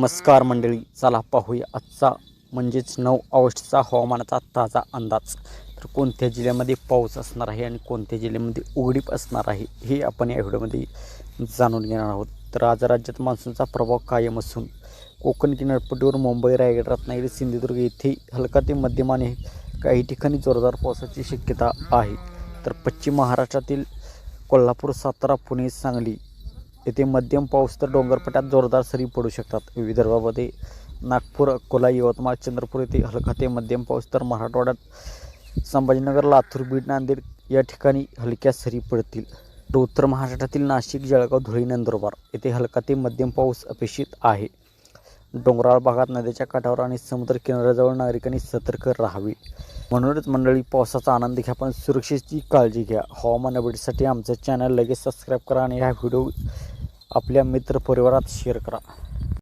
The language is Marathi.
नमस्कार मंडळी चला पाहूया आजचा म्हणजेच नऊ ऑगस्टचा हवामानाचा ताजा अंदाज. तर कोणत्या जिल्ह्यामध्ये पाऊस असणार आहे आणि कोणत्या जिल्ह्यामध्ये उघडीप असणार आहे हे आपण या व्हिडिओमध्ये जाणून घेणार आहोत. तर आज राज्यात मान्सूनचा प्रभाव कायम असून कोकण किनारपट्टीवर मुंबई रायगड रत्नागिरी सिंधुदुर्ग येथे हलका ते मध्यमाने काही ठिकाणी जोरदार पावसाची शक्यता आहे. तर पश्चिम महाराष्ट्रातील कोल्हापूर सातारा पुणे सांगली येथे मध्यम पाऊस तर डोंगरपट्यात जोरदार सरी पडू शकतात. विदर्भामध्ये नागपूर अकोला यवतमाळ चंद्रपूर येथे हलका ते मध्यम पाऊस तर मराठवाड्यात संभाजीनगर लातूर बीड नांदेड या ठिकाणी हलक्या सरी पडतील. तर उत्तर महाराष्ट्रातील नाशिक जळगाव धुळे नंदुरबार येथे हलका ते मध्यम पाऊस अपेक्षित आहे. डोंगराळ भागात नद्याच्या काठावर आणि समुद्र किनाऱ्याजवळ नागरिकांनी सतर्क राहावे. म्हणूनच मंडळी पावसाचा आनंद घ्या पण सुरक्षेची काळजी घ्या. हवामान अपडेटसाठी आमचं चॅनल लगेच सबस्क्राईब करा आणि हा व्हिडिओ आपल्या मित्रपरिवारात शेअर करा.